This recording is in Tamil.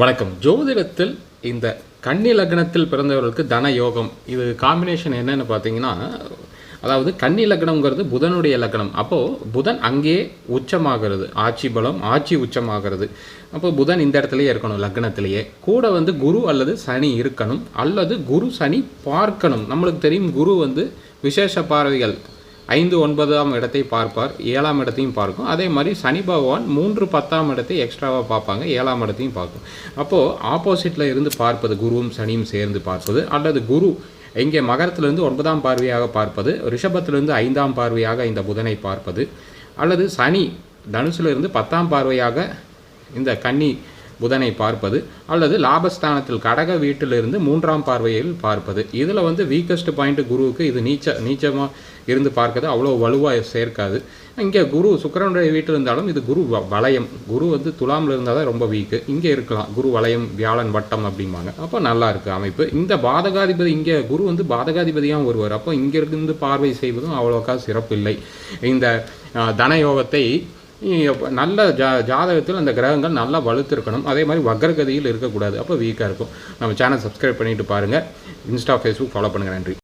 வணக்கம். ஜோதிடத்தில் இந்த கன்னி லக்னத்தில் பிறந்தவர்களுக்கு தன யோகம் இது காம்பினேஷன் என்னன்னு பார்த்தீங்கன்னா அதாவது கன்னி லக்னம்ங்கிறது புதனுடைய லக்னம். அப்போது புதன் அங்கே உச்சமாகிறது ஆட்சி பலம் ஆட்சி உச்சமாகிறது. அப்போ புதன் இந்த இடத்துலயே இருக்கணும் லக்னத்திலேயே. கூட வந்து குரு அல்லது சனி இருக்கணும் அல்லது குரு சனி பார்க்கணும். நம்மளுக்கு தெரியும் குரு வந்து விசேஷ பார்வைகள் ஐந்து ஒன்பதாம் இடத்தை பார்ப்பார் ஏழாம் இடத்தையும் பார்க்கும். அதே மாதிரி சனி பகவான் மூன்று பத்தாம் இடத்தை எக்ஸ்ட்ராவாக பார்ப்பாங்க ஏழாம் இடத்தையும் பார்க்கும். அப்போது ஆப்போசிட்டில் இருந்து பார்ப்பது குருவும் சனியும் சேர்ந்து பார்ப்பது அல்லது குரு இங்கே மகரத்திலிருந்து ஒன்பதாம் பார்வையாக பார்ப்பது ரிஷபத்திலிருந்து ஐந்தாம் பார்வையாக இந்த புதனை பார்ப்பது அல்லது சனி தனுசிலிருந்து பத்தாம் பார்வையாக இந்த கன்னி புதனை பார்ப்பது அல்லது லாபஸ்தானத்தில் கடக வீட்டிலிருந்து மூன்றாம் பார்வையில் பார்ப்பது. இதில் வந்து வீக்கஸ்ட் பாயிண்ட் குருவுக்கு இது நீச்ச நீச்சமாக இருந்து பார்க்கறது அவ்வளோ வலுவாக சேர்க்காது. இங்கே குரு சுக்கரனுடைய வீட்டில் இருந்தாலும் இது குரு வ- குரு வந்து துலாமில் இருந்தால் தான் ரொம்ப வீக்கு இங்கே இருக்கலாம். குரு வளையம் வியாழன் வட்டம் அப்படிம்பாங்க. அப்போ நல்லா இருக்குது அமைப்பு. இந்த பாதகாதிபதி இங்கே குரு வந்து பாதகாதிபதியாக வருவார். அப்போ இங்கே இருந்து பார்வை செய்வதும் அவ்வளோக்கா சிறப்பு இல்லை இந்த தனயோகத்தை நல்ல ஜா ஜாதகத்தில் அந்த கிரகங்கள் நல்லா வலுத்திருக்கணும். அதே மாதிரி வக்ரகதியில் இருக்கக்கூடாது. அப்போ வீக்காக இருக்கும். நம்ம சேனல் சப்ஸ்கிரைப் பண்ணிட்டு பாருங்கள் இன்ஸ்டா ஃபேஸ்புக் ஃபாலோ பண்ணுங்கள் நன்றி.